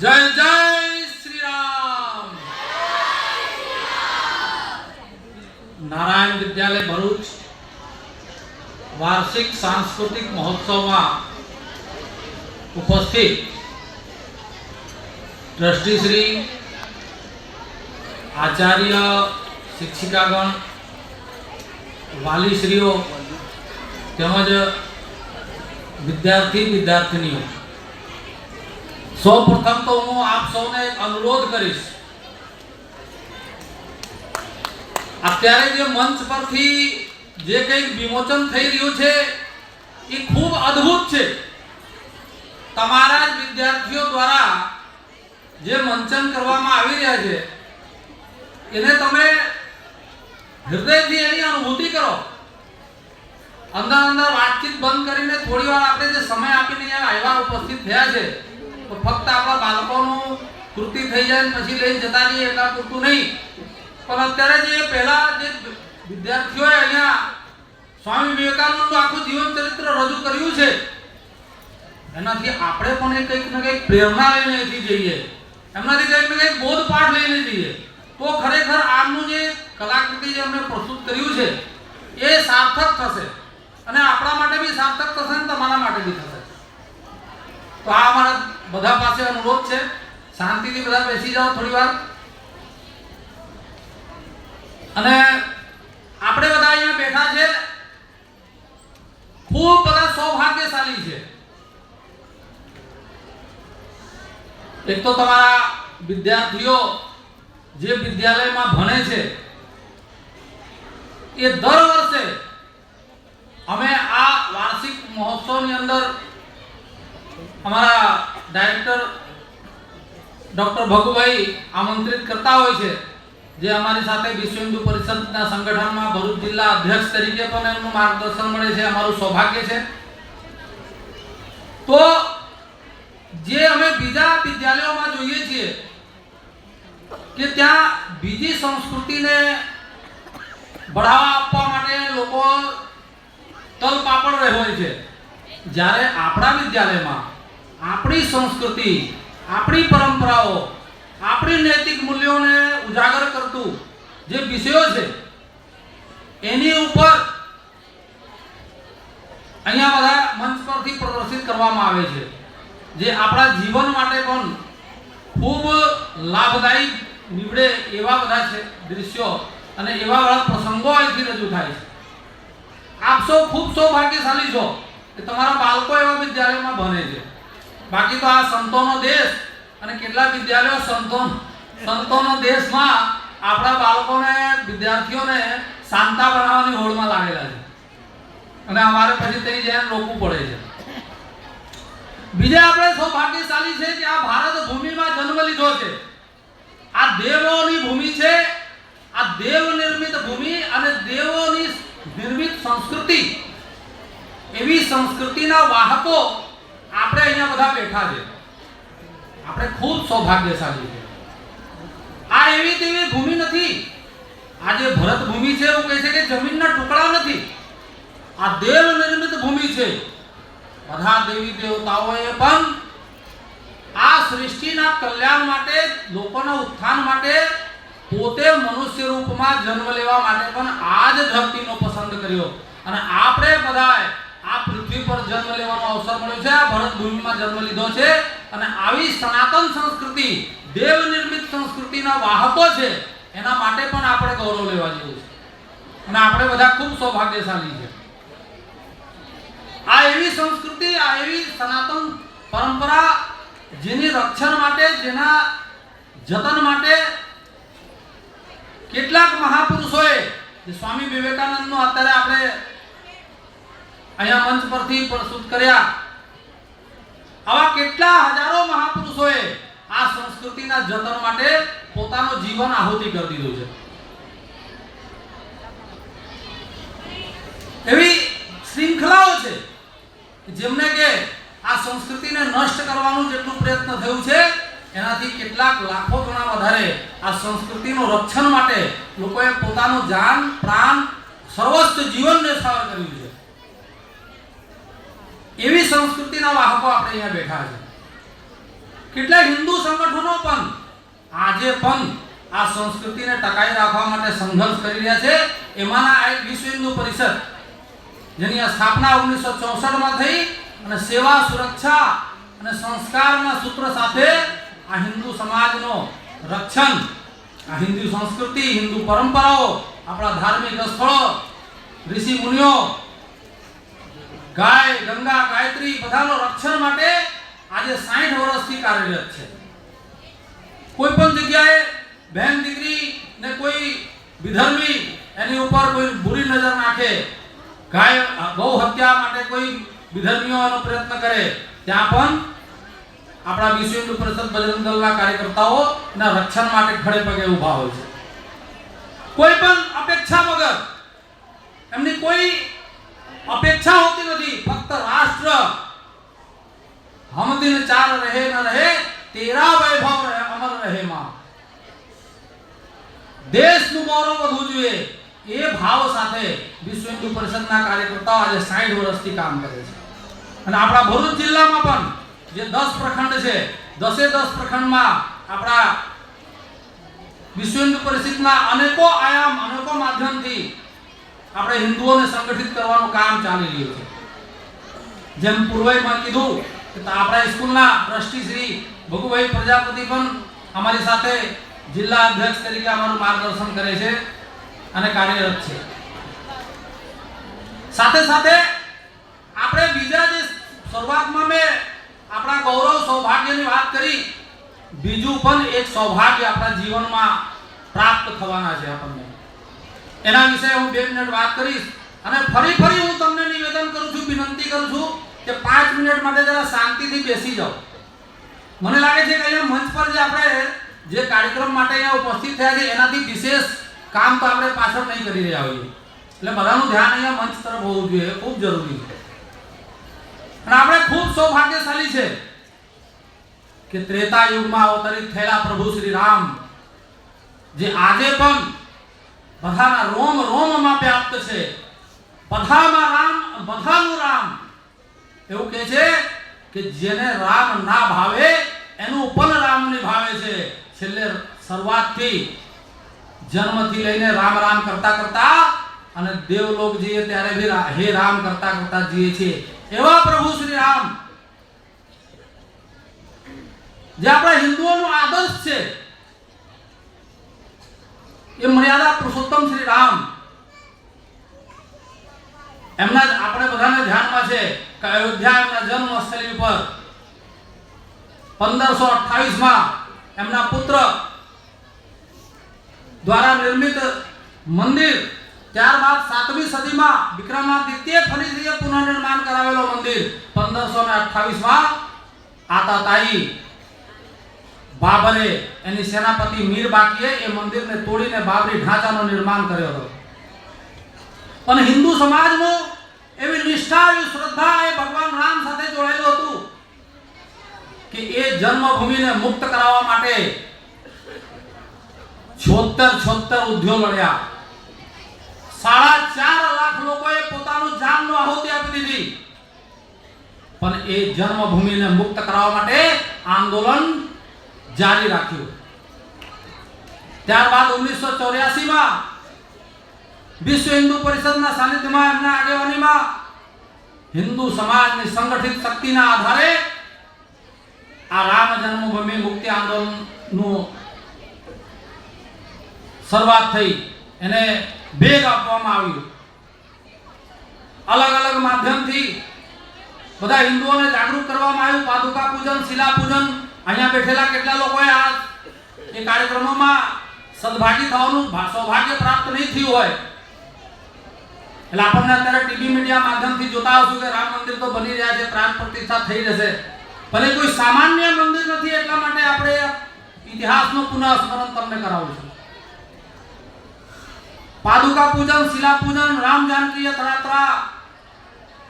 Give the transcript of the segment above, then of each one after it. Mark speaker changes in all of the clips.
Speaker 1: જય જય શ્રી રામ. નારાયણ વિદ્યાલય ભરૂચ, વાર્ષિક સાંસ્કૃતિક મહોત્સવમાં ઉપસ્થિત ટ્રસ્ટી શ્રી આચાર્ય શિક્ષિકાગણ, વાલીશ્રીઓ તેમજ વિદ્યાર્થી, વિદ્યાર્થીનીઓ. સૌ પ્રથમ તો હું આપ સૌને અનુરોધ કરીશ. અત્યારે જે મંચ પરથી જે કંઈક વિમોચન થઈ રહ્યું છે, એ ખૂબ અદ્ભુત છે. તમારા વિદ્યાર્થીઓ દ્વારા જે મંચન કરવામાં આવી રહ્યા છે, એને તમે હૃદયથી એની અનુભૂતિ કરો. અંદર અંદર વાતચીત બંધ કરીને થોડી વાર આપણે જે સમય આપીને આવ્યા, ઉપસ્થિત થયા છે, તો ફક્ત આપણા બાળકોનું કૃતિ થઈ જાય પછી લઈને જતા રહીએ એટલા પૂરતું નહીં. પણ અત્યારે જે પહેલા જે વિદ્યાર્થીઓએ અહીંયા સ્વામી વિવેકાનંદનું આખું જીવન ચરિત્ર રજૂ કર્યું છે, એનાથી આપણે પણ કંઈક ને કંઈક પ્રેરણા લઈને અહીંથી જઈએ. એમનાથી કંઈક ને કંઈક બોધપાઠ લઈને જઈએ. તો ખરેખર આમનું જે કલાકૃતિ જે એમણે પ્રસ્તુત કર્યું છે, એ સાર્થક થશે. અને આપણા માટે બી સાર્થક થશે ને તમારા માટે બી થશે. તો આ અમારા બધા પાસે અનુરોધ છે. શાંતિથી બધા બેસી જાઓ થોડી વાર. અને આપણે બધા અહીંયા બેઠા છે. ખૂબ બધા સૌભાગ્યશાળી છે. એક તો તમારા વિદ્યાર્થીઓ જે વિદ્યાલયમાં ભણે છે, એ દર વર્ષે મહોત્સવની અંદર અમારા ડાયરેક્ટર ડૉક્ટર ભગુભાઈ આમંત્રિત કરતા હોય છે, જે અમારી સાથે વિશ્વ હિન્દુ પરિષદના સંગઠનમાં ભરૂચ જિલ્લા અધ્યક્ષ તરીકે પણ એમનું માર્ગદર્શન મળે છે, અમારું સૌભાગ્ય છે. તો જે અમે બીજા વિદ્યાલયોમાં જોઈએ છીએ, કે ત્યાં બીજી સંસ્કૃતિને બઢાવા આપવા માટે લોકો તલ પાપડ રહે હોય છે. જ્યારે આપણા વિદ્યાલયમાં આપણી સંસ્કૃતિ, આપણી પરંપરાઓ, આપણી નૈતિક મૂલ્યોને ઉજાગર કરતું જે વિષયો છે, એની ઉપર અહીંયા બધા મંચ પરથી પ્રદર્શિત કરવામાં આવે છે, જે આપણા જીવન માટે પણ ખૂબ લાભદાયી નીવડે એવા બધા છે દૃશ્યો અને એવા બધા પ્રસંગો અહીંથી રજૂ થાય છે. આપ સૌ ખૂબ સૌભાગ્યશાળી છો. કે તમારા બાળકો એવા વિદ્યાલયમાં ભણે છે. બાકી તો આ સંતોનો દેશ અને કેટલા વિદ્યાલયો સંતો સંતોનો દેશમાં આપણા બાળકોને, વિદ્યાર્થીઓને શાંતા બનાવવાની હોડમાં લાગેલા છે. અને અમારે પછી તે જઈને રોકવું પડે છે. બીજા આપણે સૌભાગ્યશાળી છે કે આ ભારત ભૂમિમાં જન્મ લીધો છે. આ દેવોની ભૂમિ છે, આ દેવ નિર્મિત ભૂમિ અને દેવોની નિર્મિત સંસ્કૃતિ. એવી સંસ્કૃતિના વાહકો આપણે અહીંયા બધા બેઠા છે. આપણે ખૂબ સૌભાગ્યશાળી છે. આ એવી તેવી ભૂમિ નથી. આ જે ભરત ભૂમિ છે એવું કહે છે કે જમીનના ટુકડા નથી. આ દેવ નિર્મિત ભૂમિ છે. બધા દેવી દેવતાઓએ પણ આ સૃષ્ટિના કલ્યાણ માટે, લોકોના ઉત્થાન માટે પોતે મનુષ્ય રૂપમાં જન્મ લેવા માટે પણ આ જ ધરતીનો પસંદ કર્યો. અને આપણે બધાએ આ પૃથ્વી પર જન્મ લેવાનો અવસર મળ્યો છે. આ ભરત ભૂમિમાં જન્મ લીધો છે અને આવી સનાતન સંસ્કૃતિ દેવ નિર્મિત સંસ્કૃતિના વાહકો છે, એના માટે પણ આપણે ગૌરવ લેવા જેવું છે. અને આપણે બધા ખૂબ સૌભાગ્યશાળી છે. આ એવી સંસ્કૃતિ, આ એવી સનાતન પરંપરા જેની રક્ષણ માટે, જેના જતન માટે કેટલાક મહાપુરુષોએ સ્વામી વિવેકાનંદનો અત્યારે આપણે અહીંયા મંચ પરથી પ્રસ્તુત કર્યા. આવા કેટલા હજારો મહાપુરુષોએ આ સંસ્કૃતિના જતન માટે પોતાનું જીવન આહુતિ કરી દીધું છે. એવી શૃંખલાઓ છે જેમને કે આ સંસ્કૃતિને નષ્ટ કરવાનું જેટલું પ્રયત્ન થયું છે, એનાથી કેટલાક લાખો ગણા વધારે આ સંસ્કૃતિનું રક્ષણ માટે લોકોએ પોતાનું જાન, પ્રાણ, સર્વસ્વ જીવન ન્યોછાવર કર્યું છે. એવી સંસ્કૃતિના વાહકો આપણે અહીંયા બેઠા છે. કેટલાય હિન્દુ સંગઠનો પણ આજે પણ આ સંસ્કૃતિને ટકાવી રાખવા માટે સંઘર્ષ કરી રહ્યા છે. એમાંના આ વિશ્વ હિન્દુ પરિષદ, જેની આ સ્થાપના ઓગણીસો ચોસઠમાં થઈ અને સેવા સુરક્ષા અને સંસ્કારના સૂત્ર સાથે આ હિન્દુ સમાજનો રક્ષણ, આ હિન્દુ સંસ્કૃતિ, હિન્દુ પરંપરાઓ, આપણા ધાર્મિક સ્થળો, ઋષિ મુનિઓ ગાય, ગંગા, ગાયત્રી બધાનો રક્ષણ માટે આજે 60 વર્ષથી કાર્યરત છે. કોઈ પણ જગ્યાએ બહેન દીકરી ને કોઈ વિધર્મી એની ઉપર કોઈ બુરી નજર નાખે, ગાય ગૌ હત્યા માટે કોઈ વિધર્મીઓ એનો પ્રયત્ન કરે, ત્યાં પણ આપણા વિશ્વ હિન્દુ પરિષદ બજરંગ દળના કાર્યકર્તાઓ એના રક્ષણ માટે ખડે પગે ઊભા હોય છે. કોઈ પણ અપેક્ષા વગર એમની કોઈ અપેક્ષા હોતી નથી ફક્ત રાષ્ટ્ર હમ દિન ચાર રહે ન રહે તેરા વૈભવ અમર રહે માં દેશનું ગૌરવ વધવું જોઈએ. એ ભાવ સાથે વિશ્વ હિન્દુ પરિષદના કાર્યકર્તાઓ આજે 60 વર્ષથી કામ કરે છે. અને આપણા ભરૂચ જિલ્લામાં પણ જે 10 પ્રખંડ છે, દસે દસ પ્રખંડમાં આપણા વિશ્વ હિન્દુ પરિષદના અનેકો આયામ, અનેકો માધ્યમથી આપણે હિન્દુઓને સંગઠિત કરવાનું કામ ચાલી રહ્યું છે. જેમ પૂર્વમાં કીધું કે આપણા સ્કૂલના ટ્રસ્ટી શ્રી ભગુભાઈ પ્રજાપતિ પણ અમારી સાથે જિલ્લા અધ્યક્ષ તરીકે અમારું માર્ગદર્શન કરે છે અને કાર્યરત છે. સાથે સાથે આપણે બીજા જે શરૂઆતમાં મેં આપણા ગૌરવ સૌભાગ્યની વાત કરી, બીજું પણ એક સૌભાગ્ય આપણા જીવનમાં પ્રાપ્ત થવાના છે આપણને. એના વિશે હું બે મિનિટ વાત કરીશ. અને ફરી ફરી હું તમને નિવેદન કરું છું, વિનંતી કરું છું કે પાંચ મિનિટ માટે જરા શાંતિથી બેસી જાઓ. મને લાગે છે કે અહીંયા મંચ પર જે આપણે જે કાર્યક્રમ માટે અહીંયા ઉપસ્થિત થયા છે એનાથી વિશેષ કામ તો આપણે પાછળ નહીં કરી રહ્યા હોઈએ. એટલે બધાનું ધ્યાન અહીંયા મંચ તરફ હોવું જોઈએ ખૂબ જરૂરી છે. અને આપણે ખૂબ સૌભાગ્યશાળી છે કે ત્રેતા યુગમાં અવતરિત થયેલા પ્રભુ શ્રી રામ, જે આજે પણ બધાના રોમ રોમમાં વ્યાપ્ત છે. બધામાં રામ, બધાનું રામ. એવું કહે છે કે જેને રામ ના ભાવે, એનું પણ રામ ભાવે છે. છેલ્લે શરૂઆતથી જન્મથી લઈને રામ રામ કરતા કરતા અને દેવલોક જઈએ ત્યારે બી હે રામ કરતા કરતા જઈએ છીએ. એવા પ્રભુ શ્રી રામ, જે આપણા હિન્દુઓનો આદર્શ છે. એ મર્યાદા પુરુષોત્તમ શ્રી રામ. એમના આપણે બધાને ધ્યાનમાં છે કે અયોધ્યા એમના જન્મસ્થળી ઉપર. પંદરસો અઠ્ઠાવીસમાં એમના પુત્ર દ્વારા નિર્મિત મંદિર, ત્યારબાદ સાતમી સદીમાં વિક્રમાદિત્ય ફરીથી એ પુનઃનિર્માણ કરાવેલો મંદિર, પંદરસો ને અઠ્ઠાવીસમાં આતાતાઈ. બાબરે એની સેનાપતિ મીર બાકીએ એ મંદિરને તોડીને બાબરી ઢાંચાનું નિર્માણ કર્યો હતો. પણ હિન્દુ સમાજનું એવી નિષ્ઠા એવી શ્રદ્ધા એ ભગવાન રામ સાથે જોડાયેલું હતું કે એ જન્મભૂમિને મુક્ત કરાવવા માટે છોતર છોતર ઉદ્યોગ લડ્યા. સાડા ચાર લાખ લોકોએ પોતાનું જાનનું આહુતિ આપી દીધી. પણ એ જન્મભૂમિને મુક્ત કરાવવા માટે આંદોલન જારી રાખ્યું. ત્યારબાદ ઓગણીસો ચોર્યાસીમાં વિશ્વ હિન્દુ પરિષદના સાનિધ્યમાં એમના આગેવાનીમાં હિન્દુ સમાજની સંગઠિત શક્તિના આધારે આ રામ જન્મભૂમિ મુક્તિ આંદોલનનું શરૂઆત થઈ. એને વેગ આપવામાં આવ્યું. અલગ અલગ માધ્યમથી બધા હિન્દુઓને જાગૃત કરવામાં આવ્યું. પાદુકા પૂજન શિલા પૂજન અહીંયા બેઠેલા કેટલા લોકોએ આ એ કાર્યક્રમોમાં સદભાગી થવાનું સૌભાગ્ય પ્રાપ્ત નહીં થયું હોય. એટલે આપણને અત્યારે ટીવી મીડિયા માધ્યમથી જોતા હશું કે રામ મંદિર તો બની રહ્યા છે, પ્રાણ પ્રતિષ્ઠા થઈ જશે. ભલે કોઈ સામાન્ય મંદિર નથી એટલા માટે આપણે ઇતિહાસનું પુનઃસ્મરણ તમને કરાવું છું પાદુકા પૂજન, શિલા પૂજન, રામ જાનકી યાત્રા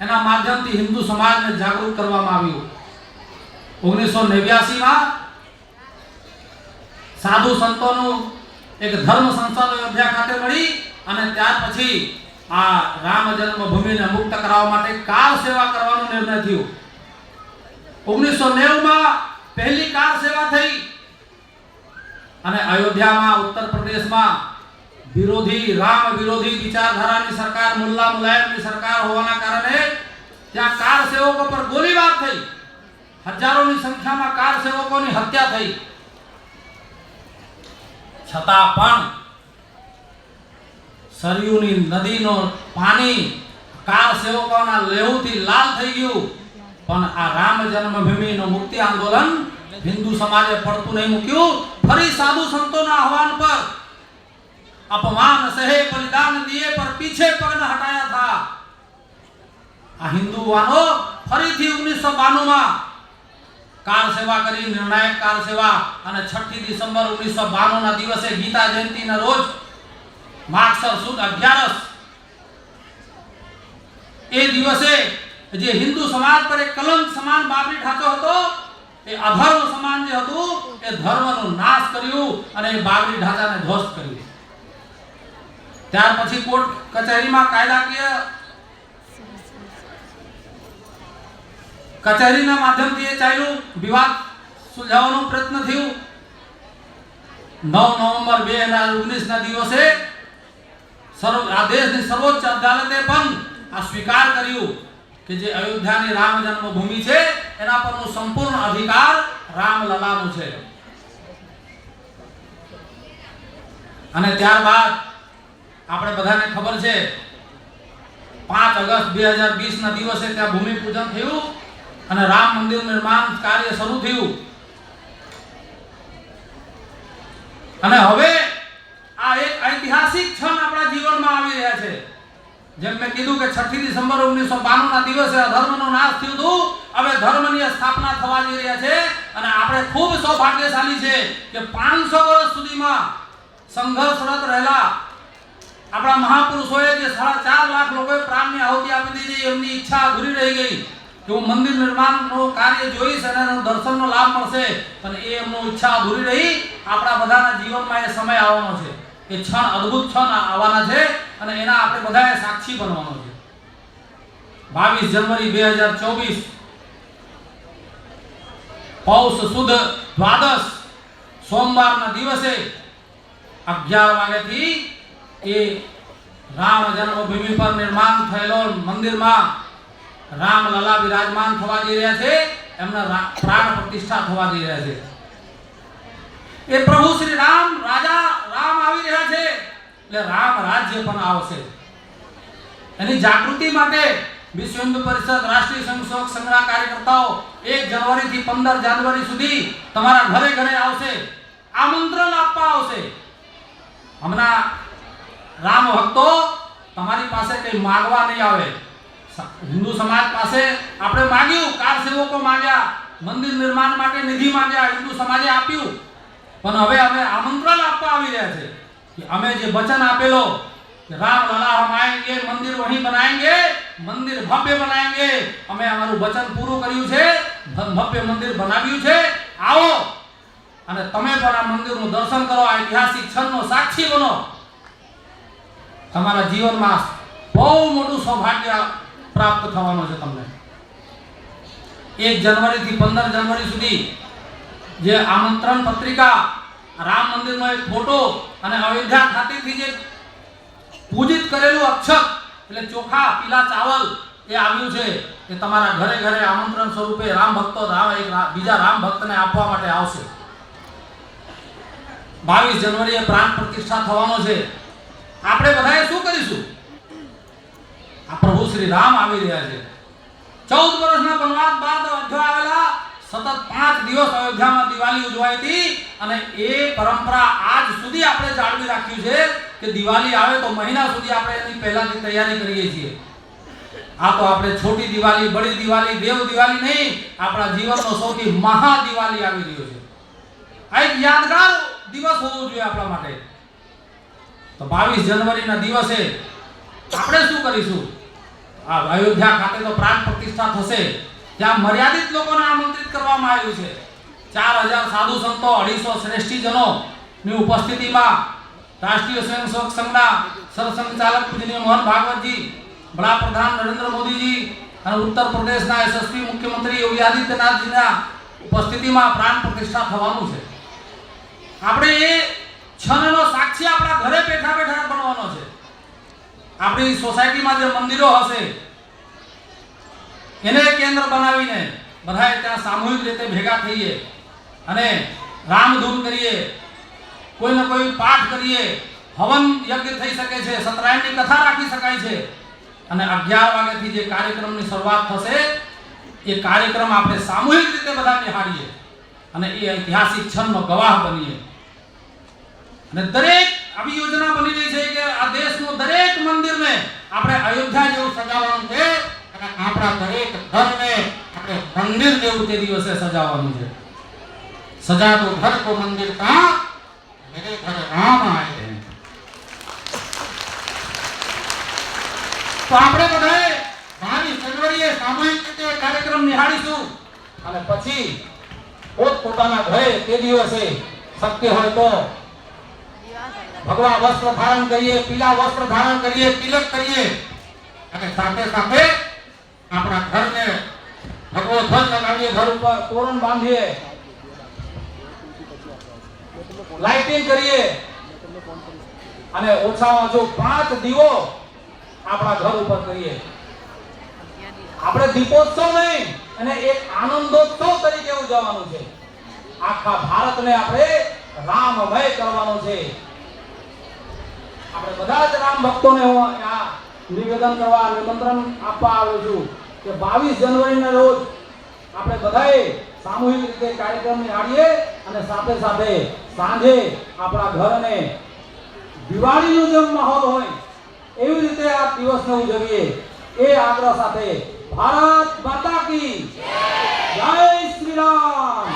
Speaker 1: એના માધ્યમથી હિન્દુ સમાજને જાગૃત કરવામાં આવ્યું. ઓગણીસો નેવ્યાસીમાં સાધુ સંતોનું એક ધર્મ સંસ્થાનો અયોધ્યા ખાતે મળી અને ત્યાર પછી આ રામ જન્મભૂમિને મુક્ત કરાવવા માટે કાર સેવા કરવાનો નિર્ણય થયો. ઓગણીસો માં પહેલી કાર સેવા થઈ અને અયોધ્યામાં ઉત્તર પ્રદેશમાં વિરોધી, રામ વિરોધી વિચારધારાની સરકાર, મુલ્લા મુલાયમની સરકાર હોવાના કારણે ત્યાં કાર સેવકો પર ગોળીબાર થઈ. હજારોની સંખ્યામાં કાર સેવકોની હત્યા થઈ. છતાં પણ સરયુની નદીનો પાણી કાર સેવકોના લેહુથી લાલ થઈ ગયું. પણ આ રામ જન્મભૂમિનો મુક્તિ આંદોલન હિન્દુ સમાજે પડતું નહીં મૂક્યું. ફરી સાધુ સંતોના આહવાન પર અપમાન સહે બલિદાન દિયે પર પીછે પગ હટાયા થા. આ હિન્દુવાનો ફરીથી 1992 માં કાર સેવા કરી, નિર્ણાયક કાર સેવા અને છઠ્ઠી ડિસેમ્બર 1992 ના દિવસે ગીતા જયંતિના રોજ માગસર સુદ 11 એ દિવસે જે હિન્દુ સમાજ પર એક કલંક સમાન બાબરી ઢાંચો હતો, એ અધર્મ સમાન જે હતું, એ ધર્મનો નાશ કર્યું અને એ બાબરી ઢાંચાને ધ્વસ્ત કર્યું. ત્યાર પછી કોર્ટ કચેરીમાં કાયદાકીય કચેરીના માધ્યમથી એ ચાલ્યું. વિવાદ સુલઝાવવાનો પ્રયત્ન થયો. નવ નવેમ્બર બે હજાર ઓગણીસના દિવસે આ દેશની સર્વોચ્ચ અદાલતે પણ આ સ્વીકાર કર્યું કે જે અયોધ્યાની રામ જન્મભૂમિ છે, એના પરનો સંપૂર્ણ અધિકાર રામલલાનો છે. અને ત્યારબાદ આપણે બધાને ખબર છે, પાંચ ઓગસ્ટ બે હજાર વીસના દિવસે ત્યાં ભૂમિ પૂજન થયું. અને રામ મંદિર નિર્માણ કાર્ય શરૂ થયું. અને હવે આ એક ઐતિહાસિક ક્ષણ આપણા જીવનમાં આવી રહ્યા છે. જેમ મેં કીધું કે છઠ્ઠી ડિસેમ્બર ઓગણીસો બાણું ના દિવસે અધર્મનો નાશ થયું હતું. હવે ધર્મની સ્થાપના થવા જઈ રહ્યા છે અને આપણે ખૂબ સૌભાગ્યશાળી છે કે પાંચસો વર્ષ સુધીમાં સંઘર્ષરત રહેલા આપણા મહાપુરુષોએ જે સાડા ચાર લાખ લોકોએ પ્રાણની આહુતિ આપી દીધી એમની ઈચ્છા અધૂરી રહી ગઈ. હું મંદિર નિર્માણનું કાર્ય જોઈશ અને દર્શનનો લાભ મળશે, પણ એ એમનો ઈચ્છા અધૂરી રહી, આપણા બધાના જીવનમાં એ સમય આવવાનો છે. એ ક્ષણ અદ્ભુત ક્ષણ આવવાના છે અને એના આપણે બધાએ સાક્ષી બનવાનો છે. બાવીસ જનવરી બે હજાર ચોવીસ. પૌષ સુદ દ્વાદશ સોમવારના દિવસે અગિયાર વાગ્યાથી એ રામ જન્મભૂમિ પર નિર્માણ થયેલો મંદિરમાં રામલલા વિરાજમાન થવા જઈ રહ્યા છે, એમના પ્રાણ પ્રતિષ્ઠા થવા જઈ રહ્યા છે. એ પ્રભુ શ્રી રામ, રાજા રામ આવી રહ્યા છે, એટલે રામ રાજ્ય પણ આવશે. એની જાગૃતિ માટે વિશ્વ હિન્દુ પરિષદ રાષ્ટ્રીય સંઘ સંગ્રહ કાર્યકર્તાઓ એક જાન્યુઆરી થી પંદર જાન્યુઆરી સુધી તમારા ઘરે ઘરે આવશે. આમંત્રણ આપવા આવશે. હમણાં રામ ભક્તો તમારી પાસે કઈ માગવા નહીં આવે. હિન્દુ સમાજ પાસે આપણે માંગ્યું, કાર સેવકો માંગ્યા, મંદિર નિર્માણ માટે નિધિ માંગ્યા, હિન્દુ સમાજે આપ્યું. પણ હવે અમે આમંત્રણ આપવા આવી રહ્યા છે કે અમે જે વચન આપેલો કે રામ લલા હમ આएंगे મંદિર વહી બનાएंगे મંદિર ભવ્ય બનાएंगे અમે અમારું વચન પૂરું કર્યું છે ભવ્ય મંદિર બનાવ્યું છે, આવો. અને તમે પણ આ મંદિરનું દર્શન કરો, આ ઐતિહાસિક ક્ષણનો સાક્ષી બનો. તમારા જીવનમાં બહુ મોટું સૌભાગ્ય પ્રાપ્ત થવાનો છે તમને. એક જાન્યુઆરી થી પંદર જનવરી સુધી જે આમંત્રણ પત્રિકા રામ મંદિરનો એક ફોટો અને અયોધ્યા ખાતેથી જે પૂજિત કરેલું અક્ષત, એટલે ચોખા, પીલા ચાવલ એ આવ્યું છે, એ તમારા ઘરે ઘરે આમંત્રણ સ્વરૂપે રામ ભક્તો રામ એક બીજા રામ ભક્તને આપવા માટે આવશે. બાવીસ જનવરીએ પ્રાણ પ્રતિષ્ઠા થવાનો છે. આપણે બધાએ શું કરીશું? પ્રભુ શ્રી રામ આવી રહ્યા છે. ચૌદ વર્ષના વનવાસ બાદ અયોધ્યા આવેલા સતત પાંચ દિવસ અયોધ્યામાં દિવાળી ઉજવાઈ હતી અને એ પરંપરા આજ સુધી આપણે જાળવી રાખ્યું છે કે દિવાળી આવે તો મહિના સુધી આપણે એની પહેલાથી તૈયારી કરીએ છીએ. આ તો આપણે છોટી દિવાળી, બડી દિવાળી, દેવ દિવાળી નહીં, આપણા જીવનનો સૌથી મહા દિવાળી આવી રહ્યો છે. આ એક યાદગાર દિવસ હોવો જોઈએ આપણા માટે. તો બાવીસ જનવરીના દિવસે આપણે શું કરીશું? આ અયોધ્યા ખાતે તો પ્રાણ પ્રતિષ્ઠા થશે. ત્યાં મર્યાદિત લોકોને આમંત્રિત કરવામાં આવ્યું છે. ચાર હજાર સાધુ સંતો, અઢીસો શ્રેષ્ઠીજનો ની ઉપસ્થિતિમાં રાષ્ટ્રીય સ્વયંસેવક સંઘના સરસંઘચાલક પૂજનીય મોહન ભાગવતજી, વડાપ્રધાન નરેન્દ્ર મોદીજી અને ઉત્તર પ્રદેશના યશસ્વી મુખ્યમંત્રી યોગી આદિત્યનાથજીના ઉપસ્થિતિમાં પ્રાણ પ્રતિષ્ઠા થવાનું છે. આપણે એ ક્ષણનો સાક્ષી આપણા ઘરે બેઠા બેઠા બનવાનો છે. આપણી સોસાયટીમાં જે મંદિરો હશે, એને કેન્દ્ર બનાવીને બધાએ ત્યાં સામૂહિક રીતે ભેગા થઈએ અને રામધૂન કરીએ કોઈને કોઈ પાઠ કરીએ, હવન યજ્ઞ થઈ શકે છે સત્યનારાયણની કથા રાખી શકાય છે. અને અગિયાર વાગ્યાથી જે કાર્યક્રમની શરૂઆત થશે, એ કાર્યક્રમ આપણે સામૂહિક રીતે બધા નિહાળીએ અને એ ઐતિહાસિક ક્ષણનો ગવાહ બનીએ. અને દરેક આવી યોજના બની રહી છે કે આ દેશનું દરેક મંદિરને આપણે અયોધ્યા જેવું સજાવવાનું છે અને આપણા દરેક ઘરને આપણે મંદિર જેવું તે દિવસે સજાવવાનું છે. સજા દો ઘર કો મંદિર કા? મેરે ઘર રામ हैं તો આપણે બધાએ બાવીસ જાન્યુઆરીએ સામૂહિક રીતે કાર્યક્રમ નિહાળીશું. અને પછી પોત પોતાના ઘરે તે દિવસે શક્ય હોય તો ભગવા વસ્ત્ર ધારણ કરીએ પીલા વસ્ત્ર ધારણ કરીએ, તિલક કરીએ. અને સાથે સાથે આપણા ઘરને ભગવો ધ્વજ લગાવીએ, ઘર ઉપર તોરણ બાંધીએ. લાઇટિંગ કરીએ. અને ઓછામાં જો પાંચ દીવો આપણા ઘર ઉપર કરીએ. આપણે દીપોત્સવ નહીં, અને એક આનંદોત્સવ તરીકે ઉજવવાનું છે. આખા ભારતને આપણે રામમય કરવાનો છે. આપણે બધા જ રામ ભક્તોને આ નિવેદન કરવા નિમંત્રણ આપવા આવ્યો છું કે બાવીસ જાન્યુઆરીના રોજ આપણે બધાએ સામૂહિક રીતે કાર્યક્રમ નિહાળીએ અને સાથે સાથે સાંજે આપણા ઘરને દિવાળીનો જેમ માહોલ હોય એવી રીતે આ દિવસને ઉજવીએ. એ આગ્રહ સાથે ભારત માતા કી જય શ્રી રામ.